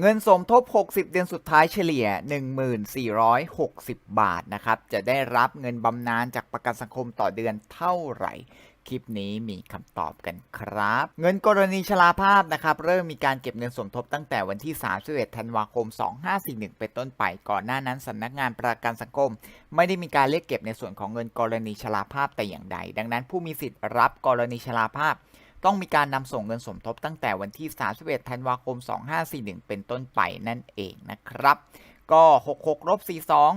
เงินสมทบ 60 เดือนสุดท้ายเฉลี่ย 1460 บาทนะครับ จะได้รับเงินบำนาญจากประกันสังคมต่อเดือนเท่าไหร่ คลิปนี้มีคำตอบกันครับ เงินกรณีชราภาพนะครับ เริ่มมีการเก็บเงินสมทบตั้งแต่วันที่ 31 ธันวาคม 2541 เป็นต้นไป ก่อนหน้านั้นสำนักงานประกันสังคม ไม่ได้มีการเรียกเก็บในส่วนของเงินกรณีชราภาพแต่อย่างใด ดังนั้นผู้มีสิทธิ์รับกรณีชราภาพ ต้องมีการนำส่งเงินสมทบตั้งแต่วันที่ 31 ธันวาคม 2541 เป็นต้นไปนั่นเองนะครับ ก็ 66ลบ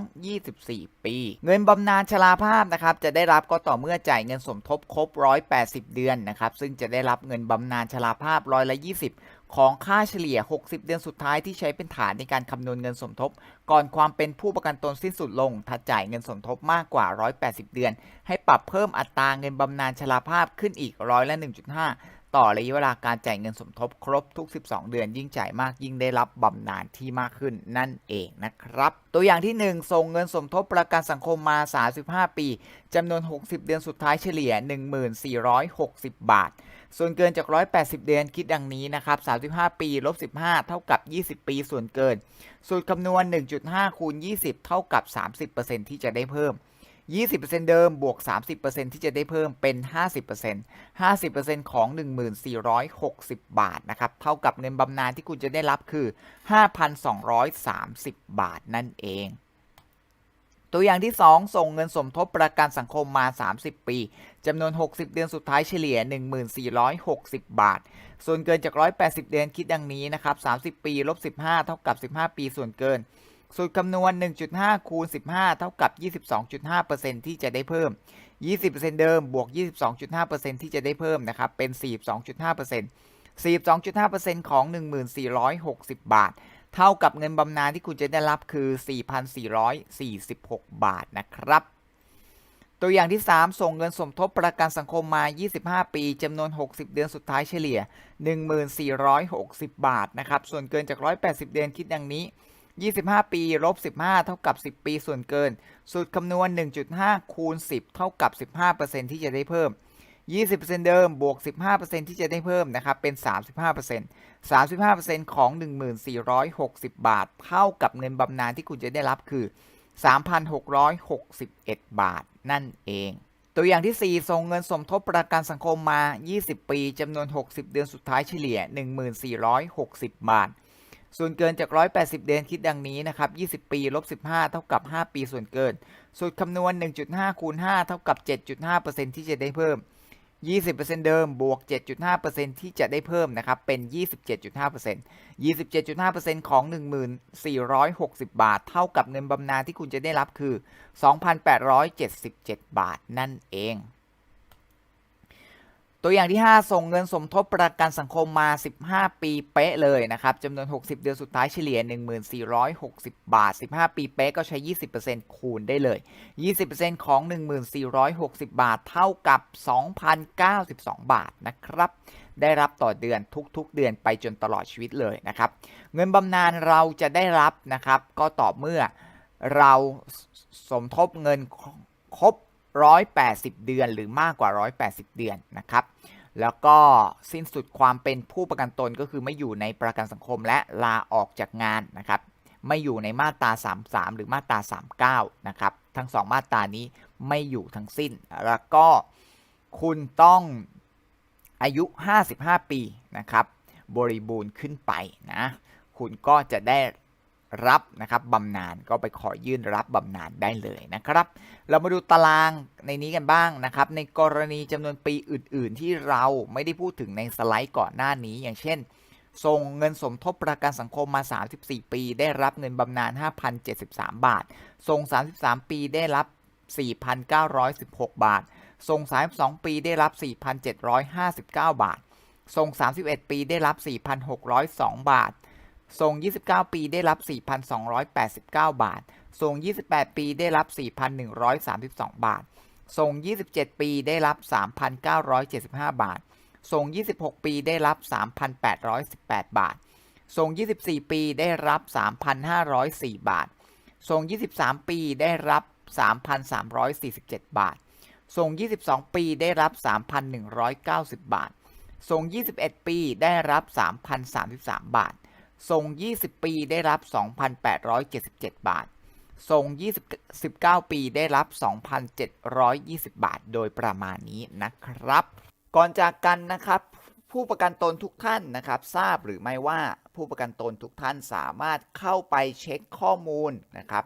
42 24 ปี เงินบำนาญชราภาพนะครับจะได้รับก็ต่อเมื่อจ่ายเงินสมทบครบ 180 เดือนนะครับซึ่งจะได้รับเงินบำนาญชราภาพร้อยละ20ของค่าเฉลี่ย 60 เดือนสุดท้ายที่ใช้เป็นฐานในการคำนวณเงินสมทบ ก่อนความเป็นผู้ประกันตนสิ้นสุดลง ถ้าจ่ายเงินสมทบมากกว่า 180 เดือน ให้ปรับเพิ่มอัตราเงินบำนาญชราภาพขึ้นอีกร้อยละ 1.5 ต่อระยะเวลาการจ่ายเงินสมทบครบทุก 12 เดือนยิ่งจ่ายมากยิ่งได้รับบำนาญที่มากขึ้นนั่นเองนะครับ ตัวอย่างที่ 1 ส่งเงินสมทบประกันสังคมมา 35 ปีจำนวน 60 เดือนสุดท้ายเฉลี่ย 1460 บาท ส่วนเกินจาก 180 เดือนคิดดังนี้นะครับ 35 ปีลบ15 เท่ากับ 20 ปีส่วนเกิน สูตรคำนวณ 1.5 คูณ 20 เท่ากับ 30%ที่จะได้เพิ่ม 20%เดิมบวก 30%ที่จะได้เพิ่มเป็น 50% 50%ของ 1460 บาทนะครับ เท่ากับเงินบำนาญที่คุณจะได้รับคือ 5,230 บาทนั่นเอง ตัวอย่างที่ 2 ส่งเงินสมทบประกันสังคมมา 30 ปีจำนวน 60 เดือนสุดท้ายเฉลี่ย 1460 บาท ส่วนเกินจาก 180 เดือนคิดดังนี้นะครับ 30 ปีลบ15 เท่ากับ 15 ปีส่วนเกิน สูตรคำนวณ 1.5 คูณ 15 เท่ากับ 22.5%ที่จะได้เพิ่ม 20%เดิม บวก 22.5%ที่จะได้เพิ่มนะครับ เป็น 42.5% 42.5%ของ 1460 บาท เท่ากับเงินบำนาญที่คุณจะได้รับคือ 4,446 บาทนะครับ ตัวอย่างที่ 3 ส่งเงินสมทบประกันสังคมมา 25 ปีจำนวน 60 เดือนสุดท้ายเฉลี่ย 1460 บาทนะครับ ส่วนเกินจาก 180 เดือนคิดดังนี้ 25 ปีลบ15 เท่ากับ 10 ปีส่วนเกิน สูตรคำนวณ 1.5 คูณ 10 เท่ากับ 15%ที่จะได้เพิ่ม 20%เดิมบวก 15%ที่จะได้เพิ่มนะครับเป็น 35% 35%ของ 1460 บาท เท่ากับเงินบำนาญที่คุณจะได้รับคือ 3,661 บาทนั่นเอง ตัวอย่างที่ 4 ส่งเงินสมทบประกันสังคมมา 20 ปีจำนวน 60 เดือนสุดท้ายเฉลี่ย 1460 บาท ส่วนเกินจาก 180 เดือนคิดดังนี้นะครับ 20 ปีลบ 15 เท่ากับ 5 ปีส่วนเกิน สูตรคำนวณ 1.5 คูณ 5 เท่ากับ 7.5%ที่จะได้เพิ่ม 20%เดิมบวก 7.5%ที่จะได้เพิ่มนะครับ เป็น 27.5% 27.5%ของ 1460 บาท เท่ากับเงินบำนาญที่คุณจะได้รับคือ 2,877 บาทนั่นเอง ตัวอย่างที่ 5 ส่งเงินสมทบประกันสังคมมา 15 ปีเป๊ะเลยนะครับจำนวน 60 เดือนสุดท้ายเฉลี่ย 1460 บาท 15 ปีเป๊ะก็ใช้ 20%คูณได้เลย 20%ของ 1460 บาท เท่ากับ 2,092 บาทนะครับได้รับต่อเดือนทุกๆ เดือนไปจนตลอดชีวิตเลยนะครับ เงินบำนาญเราจะได้รับนะครับ ก็ต่อเมื่อเราสมทบเงินครบ 180 เดือนหรือมากกว่า 180 เดือนนะครับ แล้วก็สิ้นสุดความเป็นผู้ประกันตนก็คือไม่อยู่ในประกันสังคมและลาออกจากงานนะครับ ไม่อยู่ในมาตรา 33 หรือมาตรา 39 นะครับ ทั้ง 2 มาตรานี้ไม่อยู่ทั้งสิ้น แล้วก็คุณต้องอายุ 55 ปีนะครับ บริบูรณ์ขึ้นไปนะ คุณก็จะได้ รับนะครับบำนาญก็ไปขอยื่นรับบำนาญได้เลยนะครับ เรามาดูตารางในนี้กันบ้างนะครับ ในกรณีจำนวนปีอื่น ๆ ที่เราไม่ได้พูดถึงในสไลด์ก่อนหน้านี้ อย่างเช่น ส่งเงินสมทบประกันสังคมมา 34 ปี ได้รับเงินบำนาญ5,073 บาท ส่ง 33 ปีได้รับ 4,916 บาท ส่ง 32 ปีได้รับ 4,759 บาท ส่ง 31 ปีได้รับ 4,602 บาท ส่ง29 ปีได้รับ 4,289 บาทส่ง28 ปีได้รับ 4,132 บาทส่ง27 ปีได้รับ 3,975 บาทส่ง26 ปีได้รับ 3,818 บาทส่ง24 ปีได้รับ 3,504 บาทส่ง23 ปีได้รับ 3,347 บาทส่ง22 ปีได้รับ 3,190 บาทส่ง21 ปีได้รับ 3,033 บาท ส่ง 20 ปีได้รับ 2,877 บาท ส่ง 29 ปีได้รับ 2,720 บาท โดยประมาณนี้นะครับ ก่อนจากกันนะครับ ผู้ประกันตนทุกท่านนะครับ ทราบหรือไม่ว่าผู้ประกันตนทุกท่านสามารถเข้าไปเช็คข้อมูลนะครับ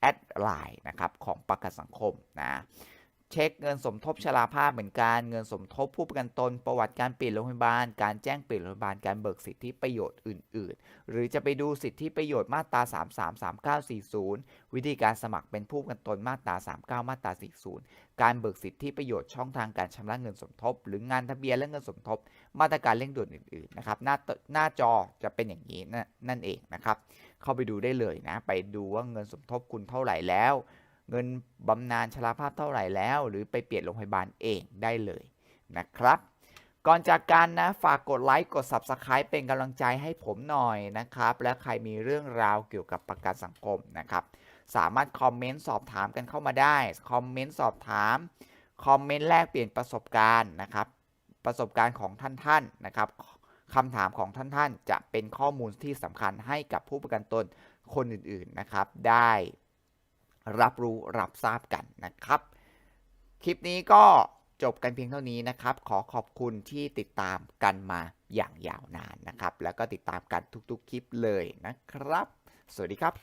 แอดไลน์นะครับของประกันสังคมนะเช็คเงินสมทบชราภาพเหมือนกันเงินสมทบผู้ประกันตนประวัติการเปลี่ยนโรงพยาบาล การแจ้งเปลี่ยนโรงพยาบาลการเบิกสิทธิประโยชน์อื่น ๆ หรือจะไปดูสิทธิประโยชน์มาตรา 33 39 40 วิธีการสมัครเป็นผู้ประกันตนมาตรา 39 มาตรา 40 การเบิกสิทธิประโยชน์ช่องทางการชำระเงินสมทบ หรืองานทะเบียนและเงินสมทบ มาตรการเร่งด่วนอื่นๆนะครับหน้าหน้าจอจะเป็นอย่างนี้นะนั่นเองนะครับ เข้าไปดูได้เลยนะ ไปดูว่าเงินสมทบคุณเท่าไหร่แล้ว เงินบำนาญชราภาพเท่าไหร่แล้ว หรือไปเปลี่ยนโรงพยาบาลเองได้เลยนะครับก่อนจากกันนะฝากกดไลค์กด Subscribe เป็นกำลังใจให้ผมหน่อยนะครับ และใครมีเรื่องราวเกี่ยวกับประกันสังคมนะครับ สามารถคอมเมนต์สอบถามกันเข้ามาได้ คอมเมนต์สอบถาม คอมเมนต์แลกเปลี่ยนประสบการณ์นะครับ ประสบการณ์ของท่านท่านๆนะครับคำถามของท่านท่านๆจะเป็นข้อมูลที่สำคัญให้กับผู้ประกันตนคนอื่นๆนะครับ ได้รับรู้รับทราบกันนะครับ คลิปนี้ก็จบกันเพียงเท่านี้นะครับ ขอขอบคุณที่ติดตามกันมาอย่างยาวนานนะครับ แล้วก็ติดตามกันทุกๆคลิปเลยนะครับ สวัสดีครับ